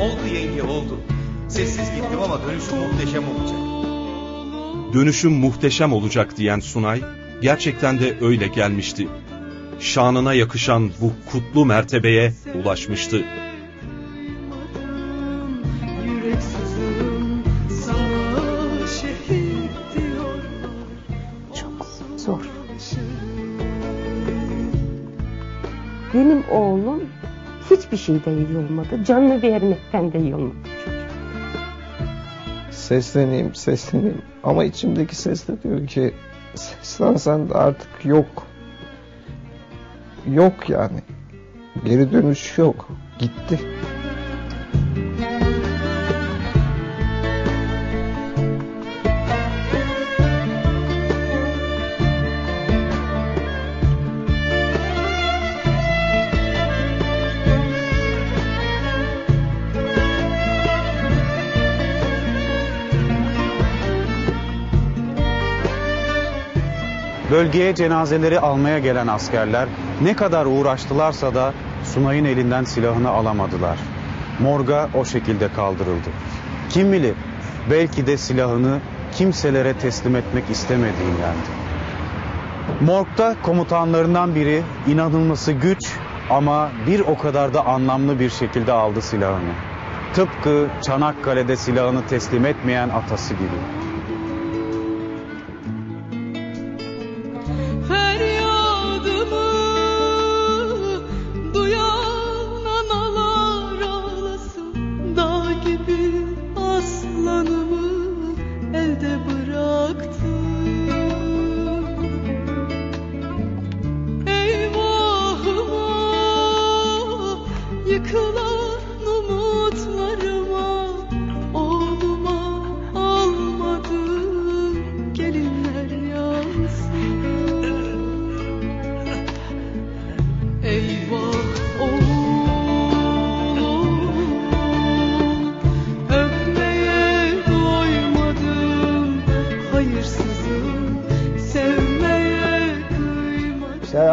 Oldu yenge oldu. Sessiz gittim ama dönüşüm muhteşem olacak. Dönüşüm muhteşem olacak diyen Sunay, gerçekten de öyle gelmişti. Şanına yakışan bu kutlu mertebeye ulaşmıştı. Çok zor. Benim oğlum hiçbir şeyden iyi olmadı. Canını vermekten de iyi olmadı. Sesleneyim, sesleneyim. Ama içimdeki ses de diyor ki seslensen de artık yok. Yok yani. Geri dönüş yok. Gitti. Bölgeye cenazeleri almaya gelen askerler ne kadar uğraştılarsa da Sunay'ın elinden silahını alamadılar. Morga o şekilde kaldırıldı. Kim bilir belki de silahını kimselere teslim etmek istemediğindendi. Morgda komutanlarından biri inanılması güç ama bir o kadar da anlamlı bir şekilde aldı silahını. Tıpkı Çanakkale'de silahını teslim etmeyen atası gibi.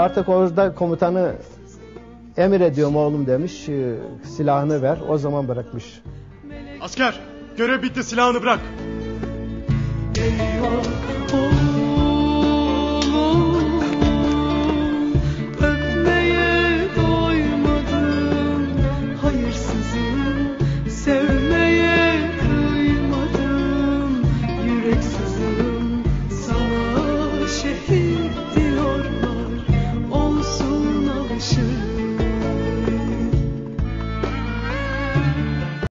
Artık orada komutanı emir ediyorum oğlum demiş. e, Silahını ver. O zaman bırakmış. Asker görev bitti silahını bırak. Eyvah